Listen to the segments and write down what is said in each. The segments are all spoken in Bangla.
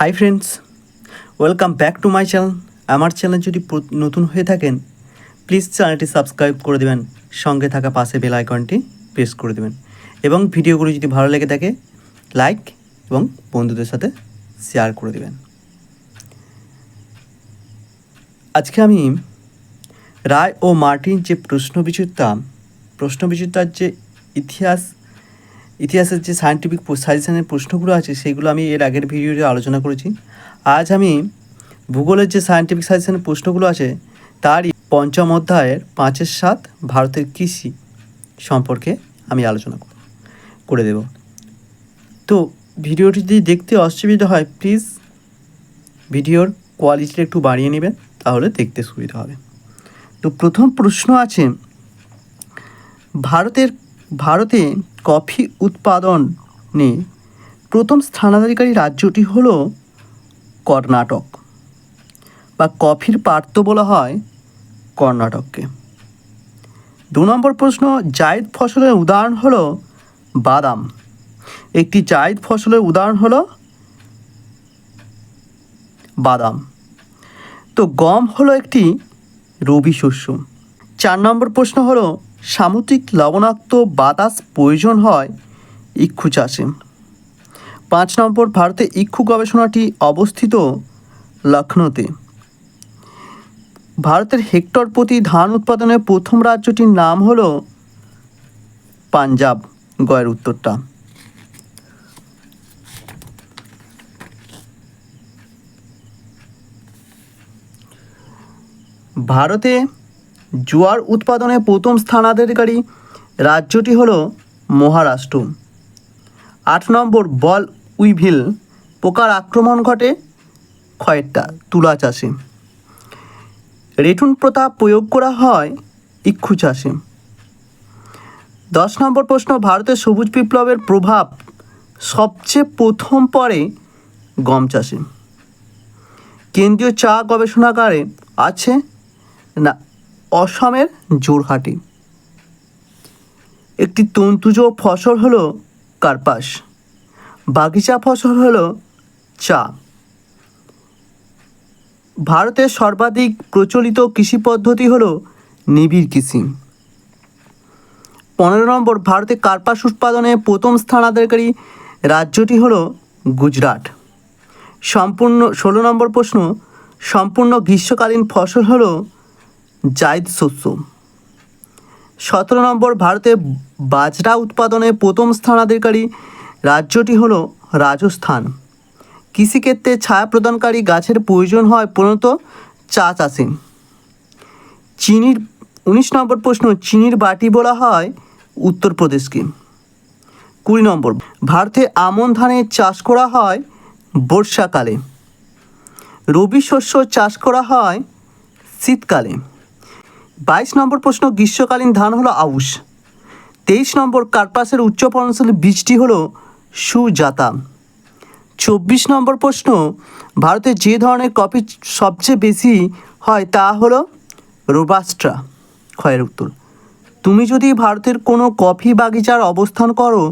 Hi friends welcome back to my channel আমার চ্যানেল যদি নতুন হয়ে থাকেন প্লিজ চ্যানেলটি সাবস্ক্রাইব করে দেবেন। সঙ্গে থাকা পাশে বেল আইকনটি প্রেস করে দেবেন। এবং ভিডিওগুলো যদি ভালো লেগে থাকে লাইক এবং বন্ধুদের সাথে শেয়ার করে দেবেন। আজকে আমি রায় ও মার্টিন যে প্রশ্ন বিচিত্রা প্রশ্ন বিচিত্রার যে ইতিহাস ইতিহাসের যে সায়েন্টিফিক সাজেশনের প্রশ্নগুলো আছে, সেগুলো আমি এর আগের ভিডিওতে আলোচনা করেছি। আজ আমি ভূগোলের যে সায়েন্টিফিক সাজেশনের প্রশ্নগুলো আছে তারই পঞ্চম অধ্যায়ের পাঁচের সাত ভারতের কৃষি সম্পর্কে আমি আলোচনা করে দেব। তো ভিডিওটি যদি দেখতে অসুবিধা হয় প্লিজ ভিডিওর কোয়ালিটিটা একটু বাড়িয়ে নেবেন, তাহলে দেখতে সুবিধা হবে। তো প্রথম প্রশ্ন আছে, ভারতের ভারতে কফি উৎপাদনে প্রথম স্থানাধিকারী রাজ্যটি হলো কর্ণাটক বা কফির পার্থ বলা হয় কর্ণাটককে। দু নম্বর প্রশ্ন, জায়দ ফসলের উদাহরণ হলো বাদাম। একটি জায়দ ফসলের উদাহরণ হলো বাদাম। তো গম হলো একটি রবি শস্য। চার নম্বর প্রশ্ন হলো সামুদ্রিক লবণাক্ত বাতাস প্রয়োজন হয় ইক্ষু চাষে। পাঁচ নম্বর ভারতে ইক্ষু গবেষণাটি অবস্থিত লখনৌতে। ভারতের হেক্টর প্রতি ধান উৎপাদনের প্রথম রাজ্যটির নাম হল পাঞ্জাব, গয়ের উত্তরটা। ভারতে জোয়ার উৎপাদনে প্রথম স্থানাধিকারী রাজ্যটি হল মহারাষ্ট্র। আট নম্বর বল উইভিল, পোকার আক্রমণ ঘটে ক্ষয়েরটা তুলা চাষে। রেটুন প্রথা প্রয়োগ করা হয় ইক্ষু চাষে। দশ নম্বর প্রশ্ন, ভারতের সবুজ বিপ্লবের প্রভাব সবচেয়ে প্রথম পরে গম চাষে। কেন্দ্রীয় চা গবেষণাগারে আছে না অসমের জোরহাটি একটি তন্তুজ ফসল হলো কার্পাস। বাগিচা ফসল হলো চা। ভারতের সর্বাধিক প্রচলিত কৃষি পদ্ধতি হলো নিবিড় কৃষি। পনেরো নম্বর, ভারতে কার্পাস উৎপাদনে প্রথম স্থান স্থানাধিকারী রাজ্যটি হলো গুজরাট। সম্পূর্ণ, ষোলো নম্বর প্রশ্ন, সম্পূর্ণ গ্রীষ্মকালীন ফসল হলো জায়দ শস্য সতেরো নম্বর, ভারতে বাজরা উৎপাদনে প্রথম স্থানাধিকারী রাজ্যটি হল রাজস্থান। কৃষিক্ষেত্রে ছায়া প্রদানকারী গাছের প্রয়োজন হয় প্রণত চা চাষে। চিনির, উনিশ নম্বর প্রশ্ন, চিনির বাটি বলা হয় উত্তরপ্রদেশকে। কুড়ি নম্বর, ভারতে আমন ধানের চাষ করা হয় বর্ষাকালে। রবি শস্য চাষ করা হয় শীতকালে। বাইশ নম্বর প্রশ্ন, গ্রীষ্মকালীন ধান হলো আউশ। তেইশ নম্বর কার্পাসের উচ্চ ফলনশীল বীজটি হলো সুজাতা। চব্বিশ নম্বর প্রশ্ন, ভারতে যে ধরনের কফি সবচেয়ে বেশি হয় তা হলো রোবাস্ট্রা? ক্ষয়ের উত্তর, তুমি যদি ভারতের কোনো কফি বাগিচার অবস্থান করো,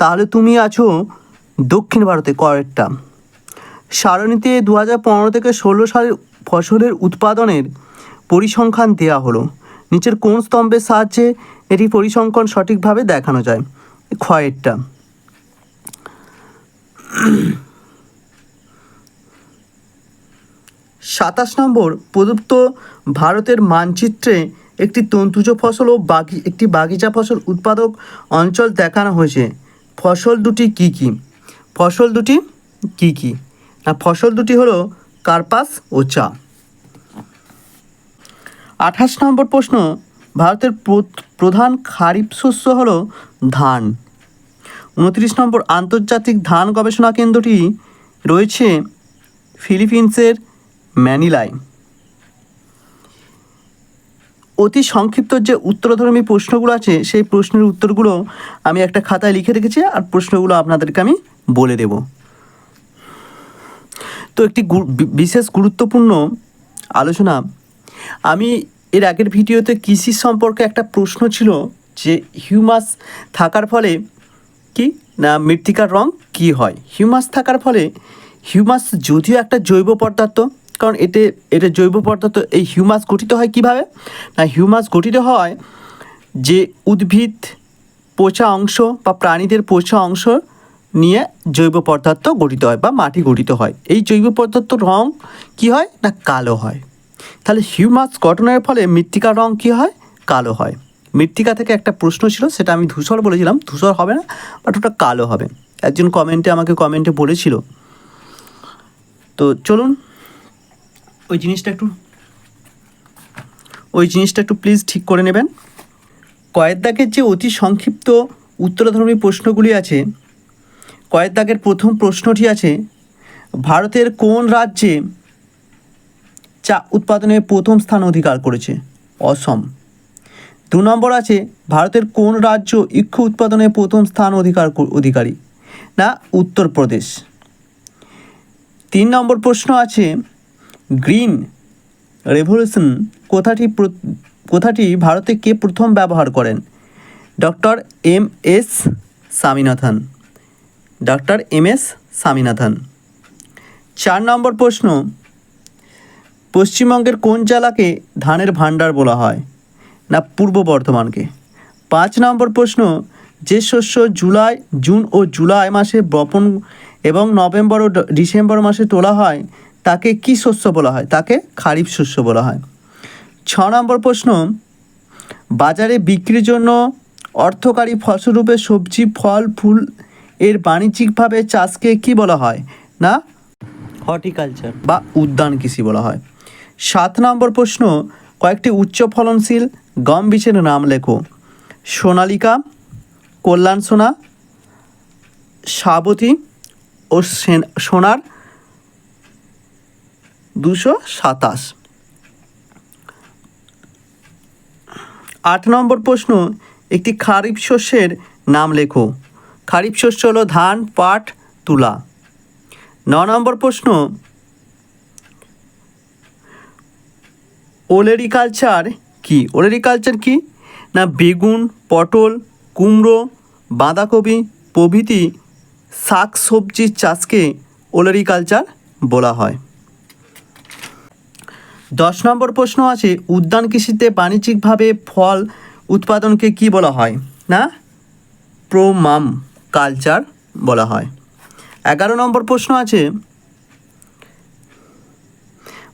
তাহলে তুমি আছো দক্ষিণ ভারতে কয়েকটা। সারণীতে দু হাজার পনেরো থেকে ষোলো সালের ফসলের উৎপাদনের পরিসংখ্যান দেওয়া হলো। নিচের কোন স্তম্ভের সাহায্যে এটি পরিসংখ্যান সঠিকভাবে দেখানো যায়? ক্ষয়েরটা। সাতাশ নম্বর, প্রদত্ত ভারতের মানচিত্রে একটি তন্তুজ ফসল ও বাগি একটি বাগিচা ফসল উৎপাদক অঞ্চল দেখানো হয়েছে। ফসল দুটি কি কি? ফসল দুটি কি কি? না ফসল দুটি হলো কার্পাস ও চা। আঠাশ নম্বর প্রশ্ন, ভারতের প্র- প্রধান খারিফ শস্য হলো ধান। উনত্রিশ নম্বর আন্তর্জাতিক ধান গবেষণা কেন্দ্রটি রয়েছে ফিলিপিন্সের ম্যানিলায়। অতি সংক্ষিপ্ত যে উত্তরধর্মী প্রশ্নগুলো আছে, সেই প্রশ্নের উত্তরগুলো আমি একটা খাতায় লিখে রেখেছি আর প্রশ্নগুলো আপনাদেরকে আমি বলে দেব। তো একটি বিশেষ গুরুত্বপূর্ণ আলোচনা আমি এর আগের ভিডিওতে কৃষি সম্পর্কে একটা প্রশ্ন ছিল যে হিউমাস থাকার ফলে কি? না মৃত্তিকার রং কি হয়? হিউমাস থাকার ফলে হিউমাস যদিও একটা জৈব পদার্থ, কারণ এতে এটা জৈব পদার্থ, এই হিউমাস গঠিত হয় কীভাবে? না, হিউমাস গঠিত হয় যে উদ্ভিদ পচা অংশ বা প্রাণীদের পচা অংশ নিয়ে জৈব পদার্থ গঠিত হয় বা মাটি গঠিত হয়। এই জৈব পদার্থ রং কি হয়? না, কালো হয়। তাহলে হিউমাস গঠনের ফলে মৃত্তিকার রং কী হয়? কালো হয়। মৃত্তিকা থেকে একটা প্রশ্ন ছিল, সেটা আমি ধূসর বলেছিলাম। ধূসর হবে না বাট ওটা কালো হবে। একজন কমেন্টে আমাকে কমেন্টে বলেছিল। তো চলুন, ওই জিনিসটা একটু, ওই জিনিসটা একটু প্লিজ ঠিক করে নেবেন। কয়েক দাগের যে অতি সংক্ষিপ্ত উত্তরধর্মী প্রশ্নগুলি আছে, কয়েক দাগের প্রথম প্রশ্নটি আছে, ভারতের কোন রাজ্যে চা উৎপাদনে প্রথম স্থান অধিকার করেছে। অসম। দু নম্বর আছে, ভারতের কোন রাজ্য ইক্ষু উৎপাদনে প্রথম স্থান অধিকার অধিকারী? না, উত্তরপ্রদেশ। তিন নম্বর প্রশ্ন আছে, গ্রিন রেভলিউশন কথাটি কথাটি ভারতে কে প্রথম ব্যবহার করেন? Doctor M S Swaminathan. Doctor M S Swaminathan. চার নম্বর প্রশ্ন পশ্চিমবঙ্গের কোন জেলাকে ধানের ভাণ্ডার বলা হয়? না, পূর্ব বর্ধমানকে। পাঁচ নম্বর প্রশ্ন, যে শস্য জুলাই, জুন ও জুলাই মাসে বপন এবং নভেম্বর ও ডিসেম্বর মাসে তোলা হয়, তাকে কি শস্য বলা হয়? তাকে খারিফ শস্য বলা হয়। ছ নম্বর প্রশ্ন, বাজারে বিক্রির জন্য অর্থকারী ফসলরূপে সবজি, ফল, ফুল এর বাণিজ্যিকভাবে চাষকে কি বলা হয়? না, হর্টিকালচার বা উদ্যান কৃষি বলা হয়। সাত নম্বর প্রশ্ন, কয়েকটি উচ্চ ফলনশীল গম বীজের নাম লেখো। সোনালিকা, কল্যাণ সোনা, সাবতী ও সেন- সোনার দুশো সাতাশ। আট নম্বর প্রশ্ন, একটি খারিফ শস্যের নাম লেখো। খারিফ শস্য হলো ধান, পাট, তুলা। ন নম্বর প্রশ্ন ওলেরিকালচার কি? ওলেরিকালচার কি? না বেগুন, পটল, কুমড়ো, বাঁধাকপি প্রভৃতি শাক সবজির চাষকে ওলেরিকালচার বলা হয়। দশ নম্বর প্রশ্ন আছে, উদ্যান কৃষিতে বাণিজ্যিকভাবে ফল উৎপাদনকে কি বলা হয়? না, প্রোমাম কালচার বলা হয়। এগারো নম্বর প্রশ্ন আছে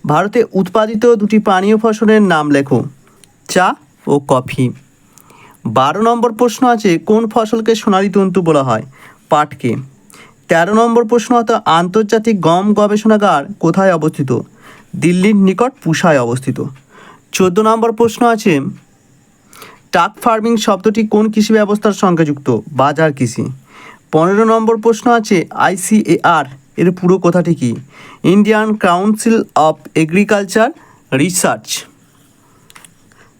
ভারতে উৎপাদিত দুটি পানীয় ফসলের নাম লেখো, চা ও কফি। বারো নম্বর প্রশ্ন আছে, কোন ফসলকে সোনালী তন্তু বলা হয়? পাটকে। তেরো নম্বর প্রশ্ন হতো, আন্তর্জাতিক গম গবেষণাগার কোথায় অবস্থিত? দিল্লির নিকট পুষায় অবস্থিত। চোদ্দ নম্বর প্রশ্ন আছে, টাক ফার্মিং শব্দটি কোন কৃষি ব্যবস্থার সঙ্গে যুক্ত? বাজার কৃষি। পনেরো নম্বর প্রশ্ন আছে, আইসিএআর এর পুরো কথাটি কি? Indian council of agriculture research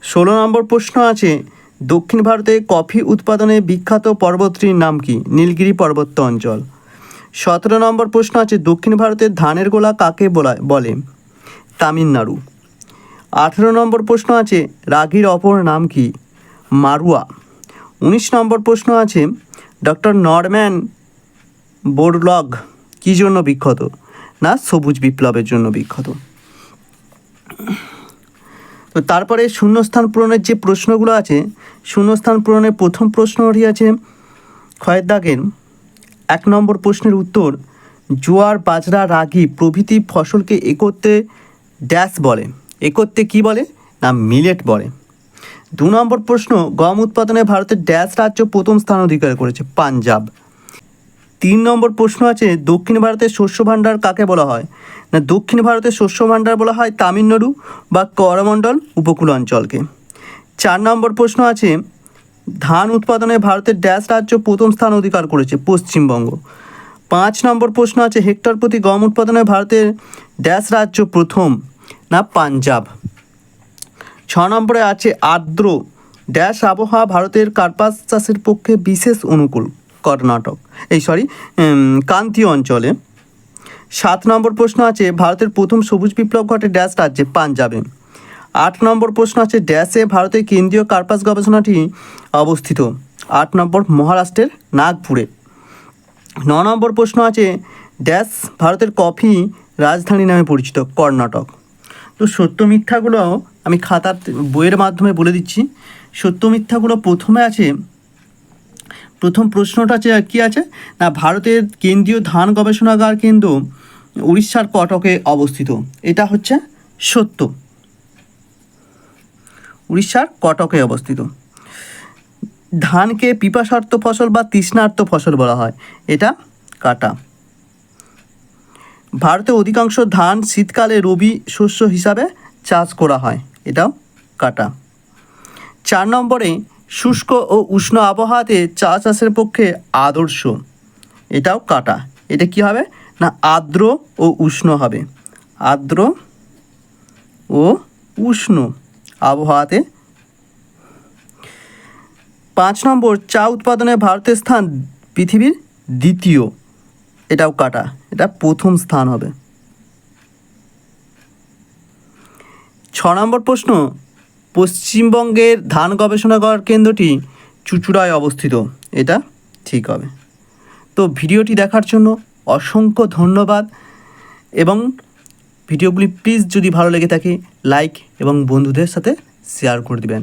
ষোলো নম্বর প্রশ্ন আছে, দক্ষিণ ভারতে কফি উৎপাদনে বিখ্যাত পর্বতটির নাম কি? নীলগিরি পর্বত্য অঞ্চল। সতেরো নম্বর প্রশ্ন আছে, দক্ষিণ ভারতের ধানের গোলা কাকে বলা বলে? তামিলনাড়ু। আঠেরো নম্বর প্রশ্ন আছে, রাগির অপর নাম কি? মারুয়া। উনিশ নম্বর প্রশ্ন আছে, ডক্টর নরম্যান বোরলগ কী জন্য বিখ্যাত? না, সবুজ বিপ্লবের জন্য বিখ্যাত। তো তারপরে শূন্যস্থান পূরণের যে প্রশ্নগুলো আছে, শূন্যস্থান পূরণের প্রথম প্রশ্নটি আছে ক্ষয়ের দাগের এক নম্বর প্রশ্নের উত্তর, জোয়ার বাজরা রাগি প্রভৃতি ফসলকে একত্রে ড্যাশ বলে। একত্রে কি বলে? না, মিলেট বলে। দু নম্বর প্রশ্ন, গম উৎপাদনে ভারতের ড্যাশ রাজ্য প্রথম স্থান অধিকার করেছে, পাঞ্জাব। তিন নম্বর প্রশ্ন আছে, দক্ষিণ ভারতের শস্য ভাণ্ডার কাকে বলা হয়? না, দক্ষিণ ভারতের শস্য ভাণ্ডার বলা হয় তামিলনাড়ু বা করমণ্ডল উপকূল অঞ্চলকে। চার নম্বর প্রশ্ন আছে, ধান উৎপাদনে ভারতের ড্যাশ রাজ্য প্রথম স্থান অধিকার করেছে, পশ্চিমবঙ্গ। পাঁচ নম্বর প্রশ্ন আছে, হেক্টর প্রতি গম উৎপাদনে ভারতের ড্যাশ রাজ্য প্রথম না পাঞ্জাব? ছ নম্বরে আছে, আর্দ্র ড্যাশ আবহাওয়া ভারতের কার্পাস চাষের পক্ষে বিশেষ অনুকূল। কর্ণাটক। এই সরি কান্তীয় অঞ্চলে। সাত নম্বর প্রশ্ন আছে, ভারতের প্রথম সবুজ বিপ্লব ঘটে ড্যাশ রাজ্যে, পাঞ্জাবে। আট নম্বর প্রশ্ন আছে, ড্যাশে ভারতের কেন্দ্রীয় কার্পাস গবেষণাটি অবস্থিত। আট নম্বর মহারাষ্ট্রের নাগপুরে। ন নম্বর প্রশ্ন আছে, ড্যাশ ভারতের কফি রাজধানী নামে পরিচিত, কর্ণাটক। তো সত্য মিথ্যাগুলো আমি খাতার বইয়ের মাধ্যমে বলে দিচ্ছি। সত্য মিথ্যাগুলো প্রথমে আছে প্রথম প্রশ্নটা কী আছে? না, ভারতের কেন্দ্রীয় ধান গবেষণাগার কেন্দ্র উড়িষ্যার কটকে অবস্থিত। এটা হচ্ছে সত্য। উড়িষ্যার কটকে অবস্থিত। ধানকে পিপাসার্থ ফসল বা তৃষ্ণার্থ ফসল বলা হয়। এটা কাটা। ভারতে অধিকাংশ ধান শীতকালে রবি শস্য হিসাবে চাষ করা হয়। এটাও কাটা। চার নম্বরে শুষ্ক ও উষ্ণ আবহাওয়াতে চা চাষের পক্ষে আদর্শ। এটাও কাটা। এটা কি হবে? না, আর্দ্র ও উষ্ণ হবে। আর্দ্র ও উষ্ণ আবহাওয়াতে। পাঁচ নম্বর, চা উৎপাদনে ভারতের স্থান পৃথিবীর দ্বিতীয়। এটাও কাটা। এটা প্রথম স্থান হবে। ছ নম্বর প্রশ্ন পশ্চিমবঙ্গের ধান গবেষণাগার কেন্দ্রটি চুচুড়ায় অবস্থিত। এটা ঠিক হবে। তো ভিডিওটি দেখার জন্য অসংখ্য ধন্যবাদ এবং ভিডিওগুলি প্লিজ যদি ভালো লেগে থাকে, লাইক এবং বন্ধুদের সাথে শেয়ার করে দিবেন।